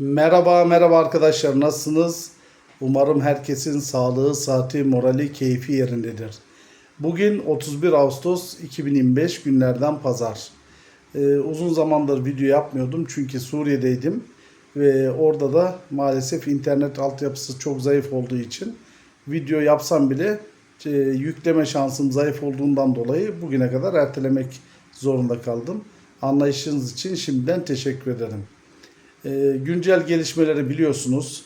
Merhaba merhaba arkadaşlar nasılsınız? Umarım herkesin sağlığı, saati, morali, keyfi yerindedir. Bugün 31 Ağustos 2025 günlerden pazar. Ee, uzun zamandır video yapmıyordum çünkü Suriye'deydim ve orada da maalesef internet altyapısı çok zayıf olduğu için video yapsam bile e, yükleme şansım zayıf olduğundan dolayı bugüne kadar ertelemek zorunda kaldım. Anlayışınız için şimdiden teşekkür ederim. E, güncel gelişmeleri biliyorsunuz.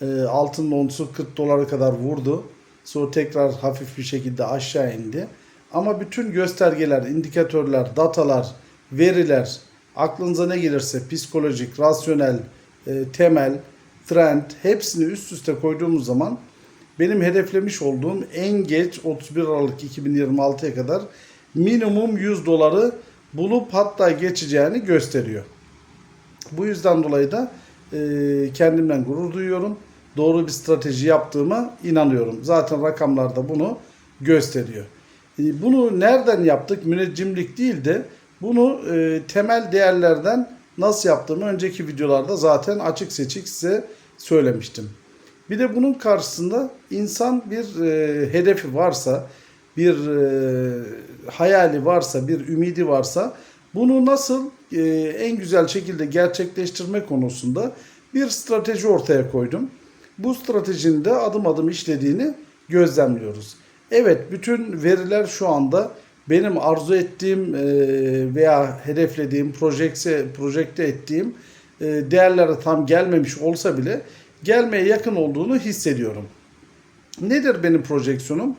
E, altın onsu 40 dolara kadar vurdu. Sonra tekrar hafif bir şekilde aşağı indi. Ama bütün göstergeler, indikatörler, datalar, veriler, aklınıza ne gelirse psikolojik, rasyonel, e, temel, trend hepsini üst üste koyduğumuz zaman benim hedeflemiş olduğum en geç 31 Aralık 2026'ya kadar minimum 100 doları bulup hatta geçeceğini gösteriyor. Bu yüzden dolayı da e, kendimden gurur duyuyorum. Doğru bir strateji yaptığıma inanıyorum. Zaten rakamlar da bunu gösteriyor. E, bunu nereden yaptık? Müneccimlik değil de bunu e, temel değerlerden nasıl yaptığımı önceki videolarda zaten açık seçik size söylemiştim. Bir de bunun karşısında insan bir e, hedefi varsa, bir e, hayali varsa, bir ümidi varsa bunu nasıl en güzel şekilde gerçekleştirme konusunda bir strateji ortaya koydum. Bu stratejinin de adım adım işlediğini gözlemliyoruz. Evet bütün veriler şu anda benim arzu ettiğim e, veya hedeflediğim, projekse, projekte ettiğim e, değerlere tam gelmemiş olsa bile gelmeye yakın olduğunu hissediyorum. Nedir benim projeksiyonum?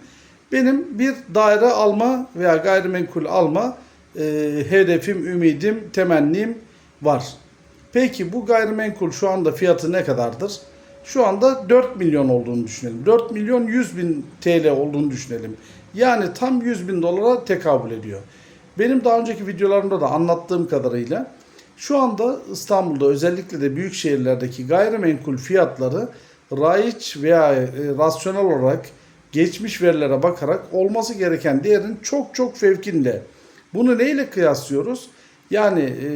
Benim bir daire alma veya gayrimenkul alma e, hedefim, ümidim, temennim var. Peki bu gayrimenkul şu anda fiyatı ne kadardır? Şu anda 4 milyon olduğunu düşünelim. 4 milyon 100 bin TL olduğunu düşünelim. Yani tam 100 bin dolara tekabül ediyor. Benim daha önceki videolarımda da anlattığım kadarıyla şu anda İstanbul'da özellikle de büyük şehirlerdeki gayrimenkul fiyatları raiç veya e, rasyonel olarak geçmiş verilere bakarak olması gereken değerin çok çok fevkinde. Bunu neyle kıyaslıyoruz? Yani e,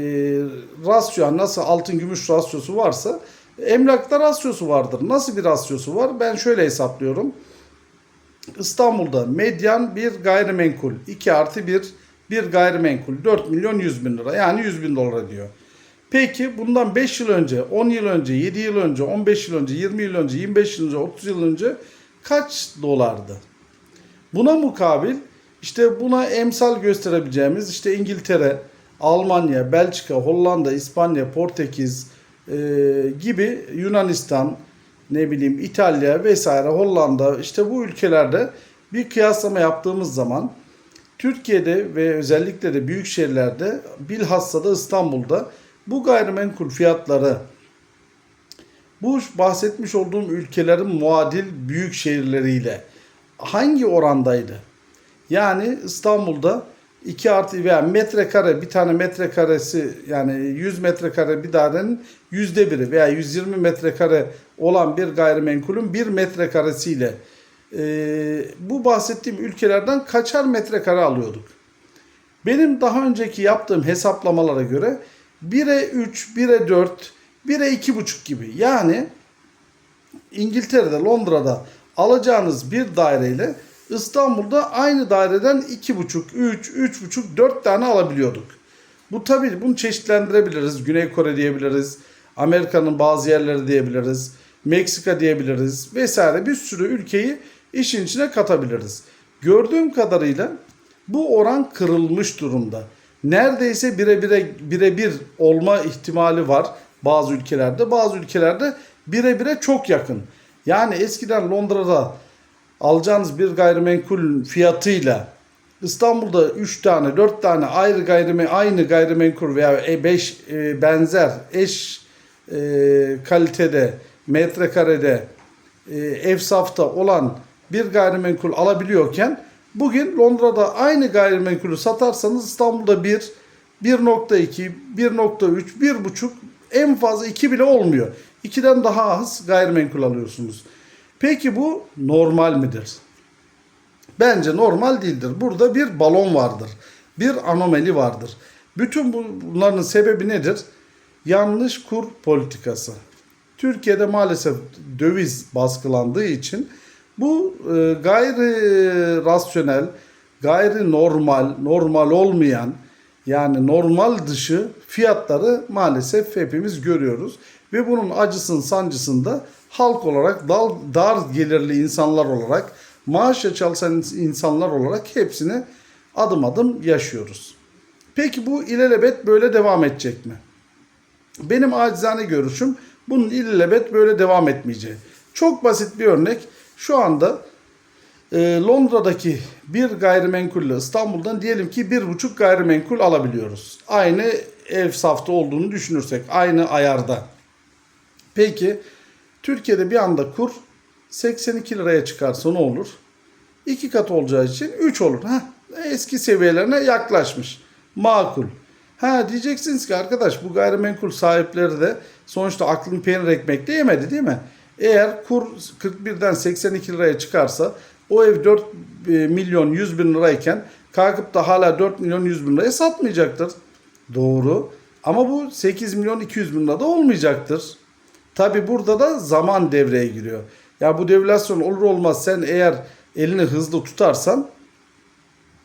rasyo nasıl altın gümüş rasyosu varsa emlakta rasyosu vardır. Nasıl bir rasyosu var? Ben şöyle hesaplıyorum. İstanbul'da medyan bir gayrimenkul 2 artı 1 bir gayrimenkul 4 milyon 100 bin lira yani 100 bin dolara diyor. Peki bundan 5 yıl önce, 10 yıl önce, 7 yıl önce, 15 yıl önce, 20 yıl önce, 25 yıl önce, 30 yıl önce kaç dolardı? Buna mukabil işte buna emsal gösterebileceğimiz işte İngiltere, Almanya, Belçika, Hollanda, İspanya, Portekiz e, gibi Yunanistan, ne bileyim İtalya vesaire Hollanda işte bu ülkelerde bir kıyaslama yaptığımız zaman Türkiye'de ve özellikle de büyük şehirlerde bilhassa da İstanbul'da bu gayrimenkul fiyatları bu bahsetmiş olduğum ülkelerin muadil büyük şehirleriyle hangi orandaydı? Yani İstanbul'da 2 artı veya metrekare bir tane metrekaresi yani 100 metrekare bir dairenin yüzde biri veya 120 metrekare olan bir gayrimenkulün bir metrekaresiyle e, bu bahsettiğim ülkelerden kaçar metrekare alıyorduk? Benim daha önceki yaptığım hesaplamalara göre 1'e 3, 1'e 4, 1'e 2,5 gibi. Yani İngiltere'de, Londra'da alacağınız bir daireyle İstanbul'da aynı daireden 2,5, 3, 3,5, 4 tane alabiliyorduk. Bu tabii bunu çeşitlendirebiliriz. Güney Kore diyebiliriz. Amerika'nın bazı yerleri diyebiliriz. Meksika diyebiliriz vesaire bir sürü ülkeyi işin içine katabiliriz. Gördüğüm kadarıyla bu oran kırılmış durumda. Neredeyse birebire birebir olma ihtimali var bazı ülkelerde. Bazı ülkelerde birebire çok yakın. Yani eskiden Londra'da alacağınız bir gayrimenkul fiyatıyla İstanbul'da 3 tane 4 tane ayrı gayrime aynı gayrimenkul veya 5 e, benzer eş e, kalitede metrekarede e, ev safta olan bir gayrimenkul alabiliyorken bugün Londra'da aynı gayrimenkulü satarsanız İstanbul'da 1 1.2 1.3 1.5 en fazla 2 bile olmuyor. 2'den daha az gayrimenkul alıyorsunuz. Peki bu normal midir? Bence normal değildir. Burada bir balon vardır. Bir anomali vardır. Bütün bunların sebebi nedir? Yanlış kur politikası. Türkiye'de maalesef döviz baskılandığı için bu e, gayri rasyonel, gayri normal, normal olmayan yani normal dışı fiyatları maalesef hepimiz görüyoruz. Ve bunun acısını sancısını da halk olarak dal, dar gelirli insanlar olarak maaşla çalışan insanlar olarak hepsini adım adım yaşıyoruz. Peki bu ilelebet böyle devam edecek mi? Benim acizane görüşüm bunun ilelebet böyle devam etmeyeceği. Çok basit bir örnek. Şu anda Londra'daki bir gayrimenkulle İstanbul'dan diyelim ki bir buçuk gayrimenkul alabiliyoruz. Aynı ev safta olduğunu düşünürsek, aynı ayarda. Peki Türkiye'de bir anda kur 82 liraya çıkarsa ne olur? İki kat olacağı için 3 olur. Heh, eski seviyelerine yaklaşmış. Makul. Ha diyeceksiniz ki arkadaş bu gayrimenkul sahipleri de sonuçta aklın peynir ekmek de yemedi değil mi? Eğer kur 41'den 82 liraya çıkarsa o ev 4 e, milyon 100 bin lirayken kalkıp da hala 4 milyon 100 bin liraya satmayacaktır. Doğru. Ama bu 8 milyon 200 bin lirada olmayacaktır. Tabi burada da zaman devreye giriyor. Ya bu devülasyon olur olmaz sen eğer elini hızlı tutarsan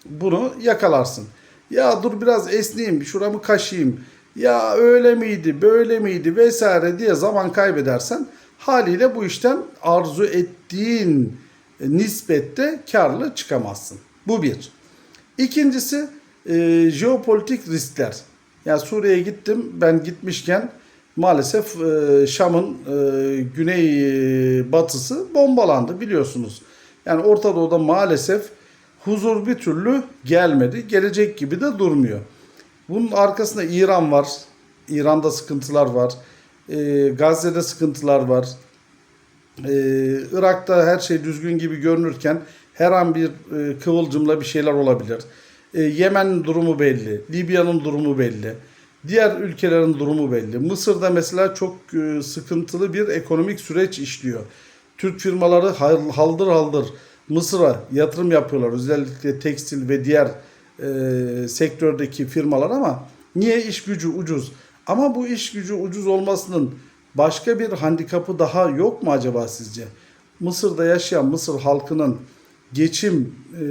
bunu yakalarsın. Ya dur biraz esneyeyim, şuramı kaşıyım. Ya öyle miydi, böyle miydi vesaire diye zaman kaybedersen haliyle bu işten arzu ettiğin nispette karlı çıkamazsın. Bu bir. İkincisi e, jeopolitik riskler. Ya Suriye'ye gittim. Ben gitmişken maalesef e, Şam'ın e, güney e, batısı bombalandı biliyorsunuz. Yani Orta Doğu'da maalesef huzur bir türlü gelmedi. Gelecek gibi de durmuyor. Bunun arkasında İran var. İran'da sıkıntılar var. E, Gazze'de sıkıntılar var. E, Irak'ta her şey düzgün gibi görünürken her an bir e, kıvılcımla bir şeyler olabilir. E, Yemen'in durumu belli. Libya'nın durumu belli. Diğer ülkelerin durumu belli. Mısır'da mesela çok e, sıkıntılı bir ekonomik süreç işliyor. Türk firmaları hal- haldır haldır Mısır'a yatırım yapıyorlar. Özellikle tekstil ve diğer e, sektördeki firmalar ama niye iş gücü ucuz? Ama bu iş gücü ucuz olmasının başka bir handikapı daha yok mu acaba sizce? Mısır'da yaşayan Mısır halkının geçim e,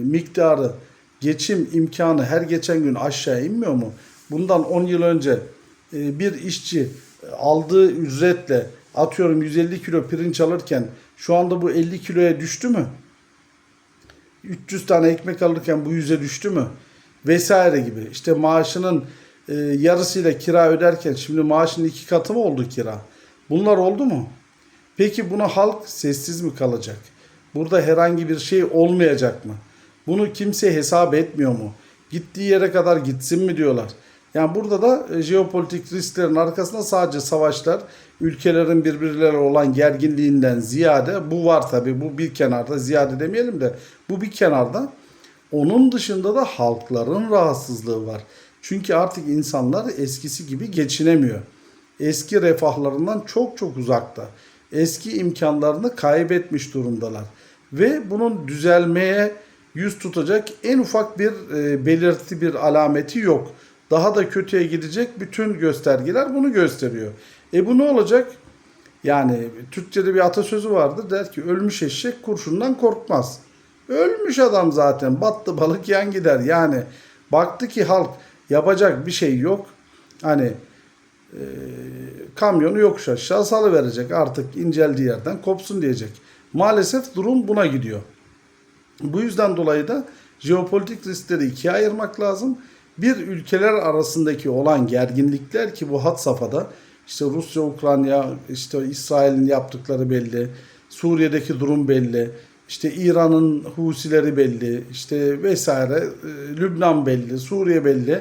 miktarı, geçim imkanı her geçen gün aşağı inmiyor mu? Bundan 10 yıl önce e, bir işçi aldığı ücretle atıyorum 150 kilo pirinç alırken şu anda bu 50 kiloya düştü mü? 300 tane ekmek alırken bu yüze düştü mü? Vesaire gibi. İşte maaşının e, yarısıyla kira öderken şimdi maaşının iki katı mı oldu kira? Bunlar oldu mu? Peki buna halk sessiz mi kalacak? Burada herhangi bir şey olmayacak mı? Bunu kimse hesap etmiyor mu? Gittiği yere kadar gitsin mi diyorlar? Yani burada da e, jeopolitik risklerin arkasında sadece savaşlar, ülkelerin birbirleriyle olan gerginliğinden ziyade bu var tabi bu bir kenarda ziyade demeyelim de bu bir kenarda. Onun dışında da halkların rahatsızlığı var. Çünkü artık insanlar eskisi gibi geçinemiyor. Eski refahlarından çok çok uzakta. Eski imkanlarını kaybetmiş durumdalar. Ve bunun düzelmeye yüz tutacak en ufak bir e, belirti bir alameti yok. Daha da kötüye gidecek bütün göstergeler bunu gösteriyor. E bu ne olacak? Yani Türkçe'de bir atasözü vardır der ki ölmüş eşek kurşundan korkmaz. Ölmüş adam zaten battı balık yan gider. Yani baktı ki halk yapacak bir şey yok. Hani e, kamyonu yokuş aşağı salıverecek artık inceldiği yerden kopsun diyecek. Maalesef durum buna gidiyor. Bu yüzden dolayı da jeopolitik riskleri ikiye ayırmak lazım. Bir ülkeler arasındaki olan gerginlikler ki bu hat safhada işte Rusya, Ukrayna, işte İsrail'in yaptıkları belli. Suriye'deki durum belli. İşte İran'ın Husileri belli. işte vesaire. E, Lübnan belli. Suriye belli.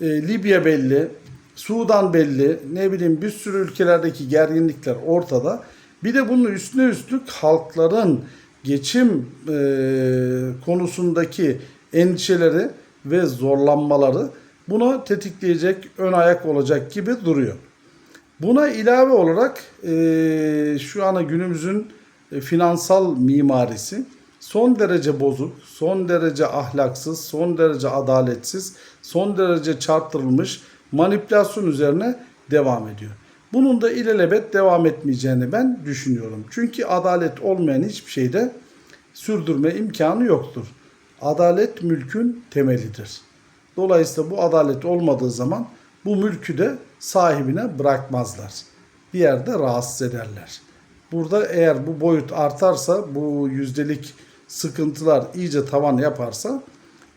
e, Libya belli. Sudan belli. Ne bileyim bir sürü ülkelerdeki gerginlikler ortada. Bir de bunun üstüne üstlük halkların geçim e, konusundaki endişeleri ve zorlanmaları buna tetikleyecek ön ayak olacak gibi duruyor. Buna ilave olarak şu ana günümüzün finansal mimarisi son derece bozuk, son derece ahlaksız, son derece adaletsiz, son derece çarptırılmış manipülasyon üzerine devam ediyor. Bunun da ilelebet devam etmeyeceğini ben düşünüyorum. Çünkü adalet olmayan hiçbir şeyde sürdürme imkanı yoktur. Adalet mülkün temelidir. Dolayısıyla bu adalet olmadığı zaman bu mülkü de sahibine bırakmazlar. Bir yerde rahatsız ederler. Burada eğer bu boyut artarsa, bu yüzdelik sıkıntılar iyice tavan yaparsa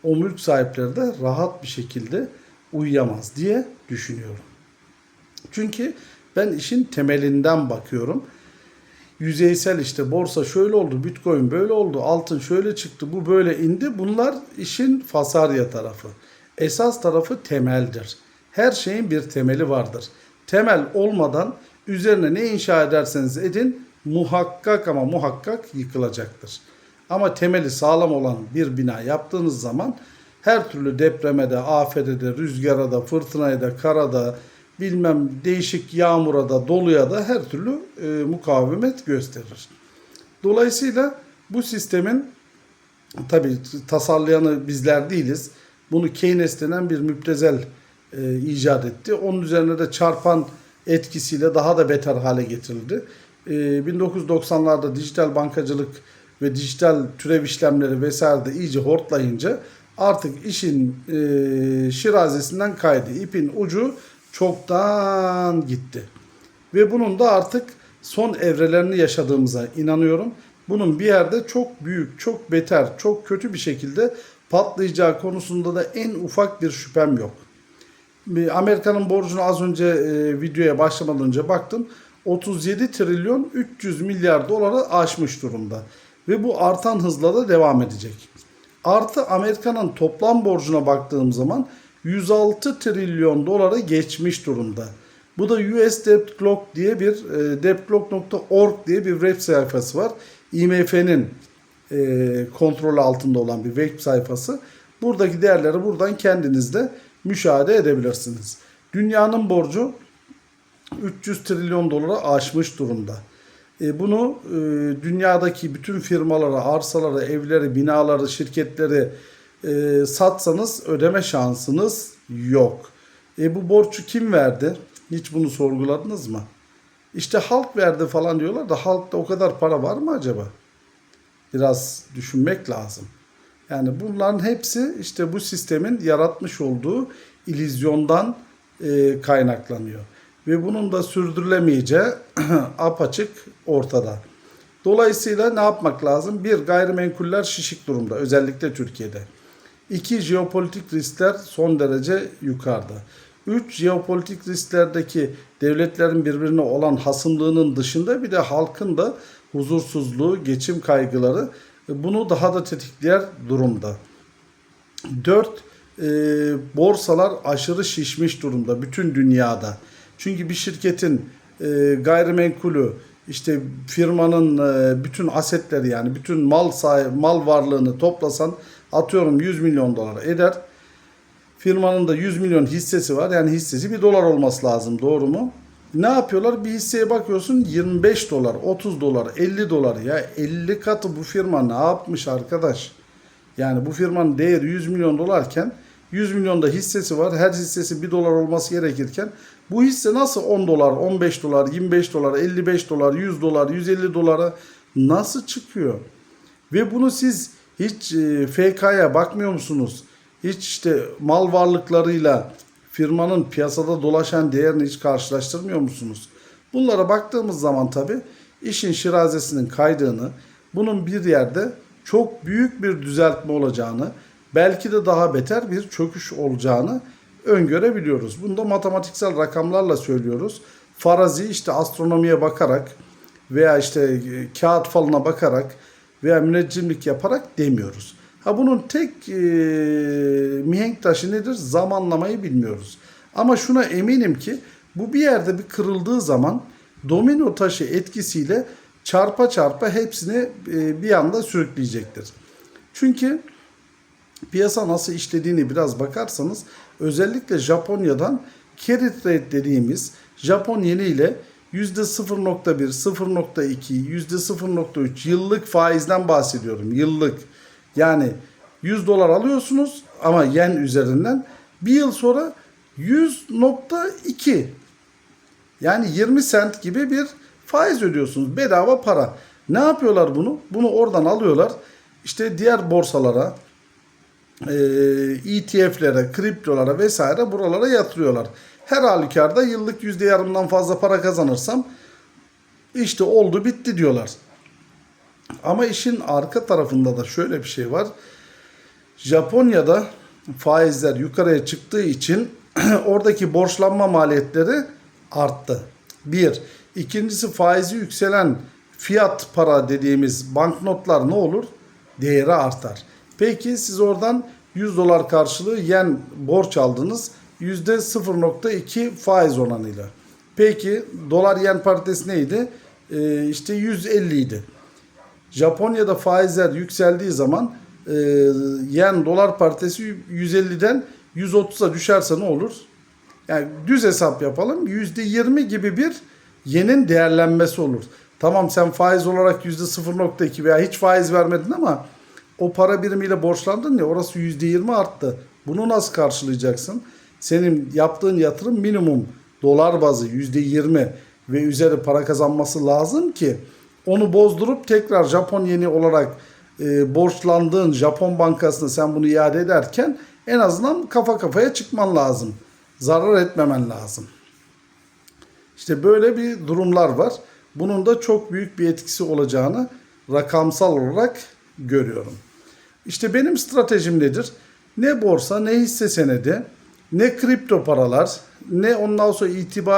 o mülk sahipleri de rahat bir şekilde uyuyamaz diye düşünüyorum. Çünkü ben işin temelinden bakıyorum. Yüzeysel işte borsa şöyle oldu, bitcoin böyle oldu, altın şöyle çıktı, bu böyle indi. Bunlar işin fasarya tarafı. Esas tarafı temeldir. Her şeyin bir temeli vardır. Temel olmadan üzerine ne inşa ederseniz edin muhakkak ama muhakkak yıkılacaktır. Ama temeli sağlam olan bir bina yaptığınız zaman her türlü depreme de, afete de, rüzgara da, fırtınaya da, karada, bilmem değişik yağmura da, doluya da her türlü e, mukavemet gösterir. Dolayısıyla bu sistemin tabi tasarlayanı bizler değiliz. Bunu Keynes denen bir müptezel e, icat etti. Onun üzerine de çarpan etkisiyle daha da beter hale getirildi. E, 1990'larda dijital bankacılık ve dijital türev işlemleri vesaire de iyice hortlayınca artık işin e, şirazesinden kaydı. İpin ucu çoktan gitti. Ve bunun da artık son evrelerini yaşadığımıza inanıyorum. Bunun bir yerde çok büyük, çok beter, çok kötü bir şekilde patlayacağı konusunda da en ufak bir şüphem yok. Amerika'nın borcunu az önce e, videoya başlamadan önce baktım. 37 trilyon 300 milyar doları aşmış durumda. Ve bu artan hızla da devam edecek. Artı Amerika'nın toplam borcuna baktığım zaman 106 trilyon dolara geçmiş durumda. Bu da US Debt Clock diye bir e, debtclock.org diye bir web sayfası var. IMF'nin e, kontrolü altında olan bir web sayfası. Buradaki değerleri buradan kendiniz de müşahede edebilirsiniz. Dünyanın borcu 300 trilyon dolara aşmış durumda. E, bunu e, dünyadaki bütün firmalara, arsaları, evleri, binaları, şirketleri e, satsanız ödeme şansınız yok. E, bu borcu kim verdi? Hiç bunu sorguladınız mı? İşte halk verdi falan diyorlar da halkta o kadar para var mı acaba? Biraz düşünmek lazım. Yani bunların hepsi işte bu sistemin yaratmış olduğu ilizyondan e, kaynaklanıyor. Ve bunun da sürdürülemeyeceği apaçık ortada. Dolayısıyla ne yapmak lazım? Bir, gayrimenkuller şişik durumda özellikle Türkiye'de. İki, jeopolitik riskler son derece yukarıda. Üç, jeopolitik risklerdeki devletlerin birbirine olan hasımlığının dışında bir de halkın da huzursuzluğu, geçim kaygıları bunu daha da tetikleyen durumda. Dört, e, borsalar aşırı şişmiş durumda bütün dünyada. Çünkü bir şirketin e, gayrimenkulü, işte firmanın e, bütün asetleri yani bütün mal sahibi, mal varlığını toplasan atıyorum 100 milyon dolar eder. Firmanın da 100 milyon hissesi var. Yani hissesi 1 dolar olması lazım. Doğru mu? Ne yapıyorlar? Bir hisseye bakıyorsun 25 dolar, 30 dolar, 50 dolar. Ya 50 katı bu firma ne yapmış arkadaş? Yani bu firmanın değeri 100 milyon dolarken 100 milyonda hissesi var. Her hissesi 1 dolar olması gerekirken bu hisse nasıl 10 dolar, 15 dolar, 25 dolar, 55 dolar, 100 dolar, 150 dolara nasıl çıkıyor? Ve bunu siz hiç e, FK'ya bakmıyor musunuz? Hiç işte mal varlıklarıyla firmanın piyasada dolaşan değerini hiç karşılaştırmıyor musunuz? Bunlara baktığımız zaman tabi işin şirazesinin kaydığını, bunun bir yerde çok büyük bir düzeltme olacağını, belki de daha beter bir çöküş olacağını öngörebiliyoruz. Bunu da matematiksel rakamlarla söylüyoruz. Farazi işte astronomiye bakarak veya işte e, kağıt falına bakarak veya müneccimlik yaparak demiyoruz. Ha bunun tek e, mihenk taşı nedir? Zamanlamayı bilmiyoruz. Ama şuna eminim ki bu bir yerde bir kırıldığı zaman domino taşı etkisiyle çarpa çarpa hepsini e, bir anda sürükleyecektir. Çünkü piyasa nasıl işlediğini biraz bakarsanız özellikle Japonya'dan carry trade dediğimiz Japon yeni ile %0.1, 0.2, %0.3 yıllık faizden bahsediyorum. Yıllık. Yani 100 dolar alıyorsunuz ama yen üzerinden bir yıl sonra 100.2 Yani 20 sent gibi bir faiz ödüyorsunuz. Bedava para. Ne yapıyorlar bunu? Bunu oradan alıyorlar. İşte diğer borsalara, e, ETF'lere, kriptolara vesaire buralara yatırıyorlar. Her halükarda yıllık yüzde yarımdan fazla para kazanırsam işte oldu bitti diyorlar. Ama işin arka tarafında da şöyle bir şey var. Japonya'da faizler yukarıya çıktığı için oradaki borçlanma maliyetleri arttı. Bir. İkincisi faizi yükselen fiyat para dediğimiz banknotlar ne olur? Değeri artar. Peki siz oradan 100 dolar karşılığı yen borç aldınız. %0.2 faiz oranıyla. Peki dolar yen paritesi neydi? Ee, işte 150 idi. Japonya'da faizler yükseldiği zaman e, yen dolar paritesi 150'den 130'a düşerse ne olur? Yani düz hesap yapalım. %20 gibi bir yenin değerlenmesi olur. Tamam sen faiz olarak %0.2 veya hiç faiz vermedin ama o para birimiyle borçlandın ya orası %20 arttı. Bunu nasıl karşılayacaksın? Senin yaptığın yatırım minimum dolar bazı %20 ve üzeri para kazanması lazım ki onu bozdurup tekrar Japon yeni olarak e, borçlandığın Japon bankasına sen bunu iade ederken en azından kafa kafaya çıkman lazım. Zarar etmemen lazım. İşte böyle bir durumlar var. Bunun da çok büyük bir etkisi olacağını rakamsal olarak görüyorum. İşte benim stratejim nedir? Ne borsa, ne hisse senedi, ne kripto paralar, ne ondan sonra itibar